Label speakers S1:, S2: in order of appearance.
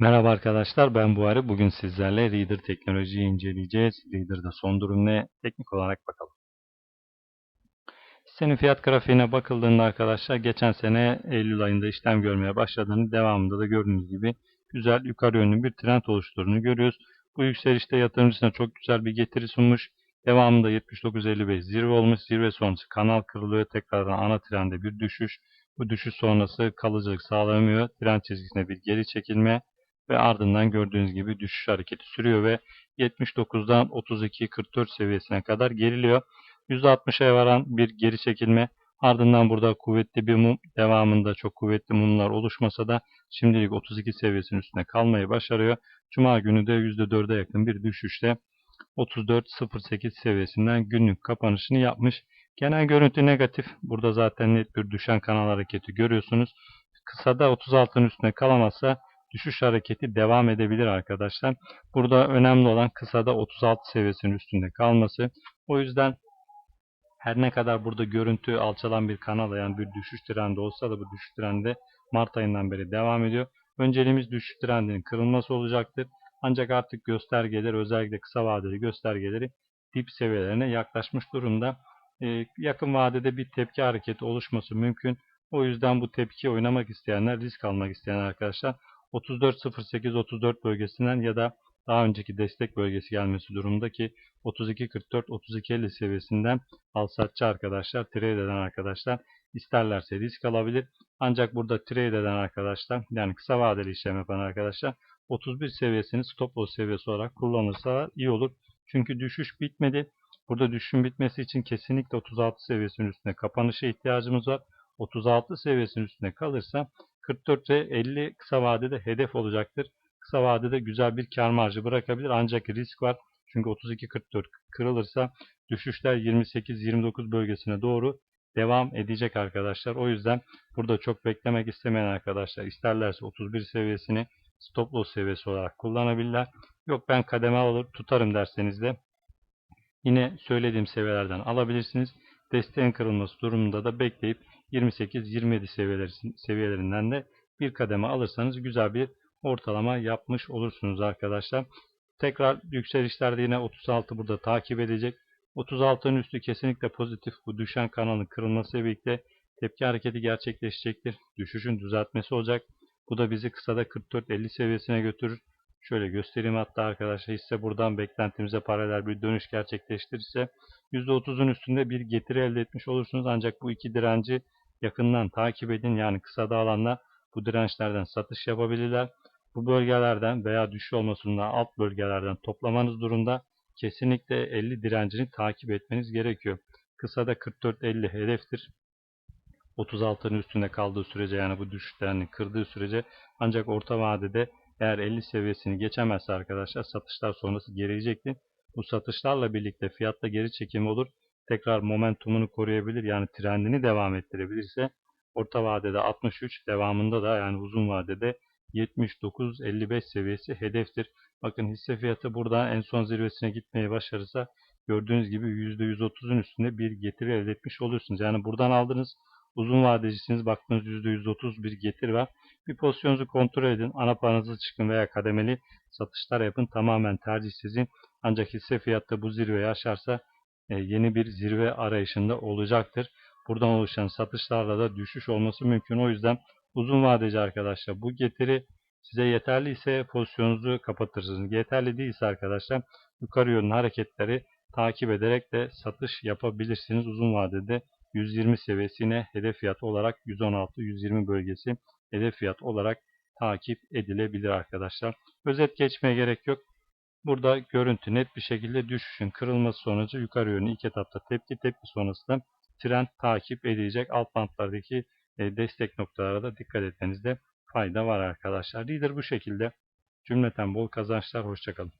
S1: Merhaba arkadaşlar ben Buhari. Bugün sizlerle Reader teknolojiyi inceleyeceğiz. Reader'da son durum ne? Teknik olarak bakalım. Senin fiyat grafiğine bakıldığında arkadaşlar geçen sene Eylül ayında işlem görmeye başladığını devamında da gördüğünüz gibi güzel yukarı yönlü bir trend oluşturduğunu görüyoruz. Bu yükselişte yatırımcısına çok güzel bir getiri sunmuş. Devamında 79.55 zirve olmuş. Zirve sonrası kanal kırılıyor. Tekrardan ana trende bir düşüş. Bu düşüş sonrası kalıcılık sağlamıyor. Trend çizgisine bir geri çekilme ve ardından gördüğünüz gibi düşüş hareketi sürüyor ve 79'dan 32-44 seviyesine kadar geriliyor. %60'a varan bir geri çekilme ardından burada kuvvetli bir mum devamında çok kuvvetli mumlar oluşmasa da şimdilik 32 seviyesinin üstünde kalmayı başarıyor. Cuma günü de %4'e yakın bir düşüşle 34.08 seviyesinden günlük kapanışını yapmış. Genel görüntü negatif. Burada zaten net bir düşen kanal hareketi görüyorsunuz. Kısada 36'ın üstüne kalamazsa düşüş hareketi devam edebilir arkadaşlar. Burada önemli olan kısada 36 seviyesinin üstünde kalması. O yüzden her ne kadar burada görüntü alçalan bir kanal yani bir düşüş trendi olsa da bu düşüş trendi Mart ayından beri devam ediyor. Önceliğimiz düşüş trendinin kırılması olacaktır. Ancak artık göstergeler özellikle kısa vadeli göstergeleri dip seviyelerine yaklaşmış durumda. Ee, yakın vadede bir tepki hareketi oluşması mümkün. O yüzden bu tepki oynamak isteyenler, risk almak isteyen arkadaşlar 34.08-34 bölgesinden ya da daha önceki destek bölgesi gelmesi durumunda ki 32.44-32.50 seviyesinden al satçı arkadaşlar, trade eden arkadaşlar isterlerse risk alabilir. Ancak burada trade eden arkadaşlar yani kısa vadeli işlem yapan arkadaşlar 31 seviyesini stop loss seviyesi olarak kullanırsa iyi olur. Çünkü düşüş bitmedi. Burada düşüşün bitmesi için kesinlikle 36 seviyesinin üstüne kapanışa ihtiyacımız var. 36 seviyesinin üstüne kalırsa 44 ve 50 kısa vadede hedef olacaktır. Kısa vadede güzel bir kar marjı bırakabilir ancak risk var. Çünkü 32-44 kırılırsa düşüşler 28-29 bölgesine doğru devam edecek arkadaşlar. O yüzden burada çok beklemek istemeyen arkadaşlar isterlerse 31 seviyesini stop loss seviyesi olarak kullanabilirler. Yok ben kademe alır tutarım derseniz de yine söylediğim seviyelerden alabilirsiniz. Desteğin kırılması durumunda da bekleyip 28-27 seviyelerinden de bir kademe alırsanız güzel bir ortalama yapmış olursunuz arkadaşlar. Tekrar yükselişlerde yine 36 burada takip edecek. 36'ın üstü kesinlikle pozitif. Bu düşen kanalın kırılması birlikte tepki hareketi gerçekleşecektir. Düşüşün düzeltmesi olacak. Bu da bizi kısada 44-50 seviyesine götürür. Şöyle göstereyim hatta arkadaşlar hisse buradan beklentimize paralel bir dönüş gerçekleştirirse %30'un üstünde bir getiri elde etmiş olursunuz. Ancak bu iki direnci yakından takip edin. Yani kısa alanla bu dirençlerden satış yapabilirler. Bu bölgelerden veya düşüş olmasında alt bölgelerden toplamanız durumda kesinlikle 50 direncini takip etmeniz gerekiyor. Kısada 44-50 hedeftir. 36'nın üstünde kaldığı sürece yani bu düşüşlerini kırdığı sürece ancak orta vadede eğer 50 seviyesini geçemezse arkadaşlar satışlar sonrası gelecektir. Bu satışlarla birlikte fiyatta geri çekimi olur. Tekrar momentumunu koruyabilir yani trendini devam ettirebilirse orta vadede 63 devamında da yani uzun vadede 79-55 seviyesi hedeftir. Bakın hisse fiyatı burada en son zirvesine gitmeyi başarırsa gördüğünüz gibi %130'un üstünde bir getiri elde etmiş olursunuz. Yani buradan aldınız uzun vadecisiniz baktığınız %130 bir getiri var. Bir pozisyonunuzu kontrol edin. Ana paranızı çıkın veya kademeli satışlar yapın. Tamamen tercih sizin. Ancak hisse fiyatı bu zirveyi aşarsa e, yeni bir zirve arayışında olacaktır. Buradan oluşan satışlarla da düşüş olması mümkün. O yüzden uzun vadeci arkadaşlar bu getiri size yeterli ise pozisyonunuzu kapatırsınız. Yeterli değilse arkadaşlar yukarı yönlü hareketleri takip ederek de satış yapabilirsiniz. Uzun vadede 120 seviyesine hedef fiyat olarak 116-120 bölgesi hedef fiyat olarak takip edilebilir arkadaşlar. Özet geçmeye gerek yok. Burada görüntü net bir şekilde düşüşün kırılması sonucu yukarı yönlü ilk etapta tepki tepki sonrasında trend takip edilecek alt bantlardaki e, destek noktalara da dikkat etmenizde fayda var arkadaşlar. Lider bu şekilde. Cümleten bol kazançlar. Hoşçakalın.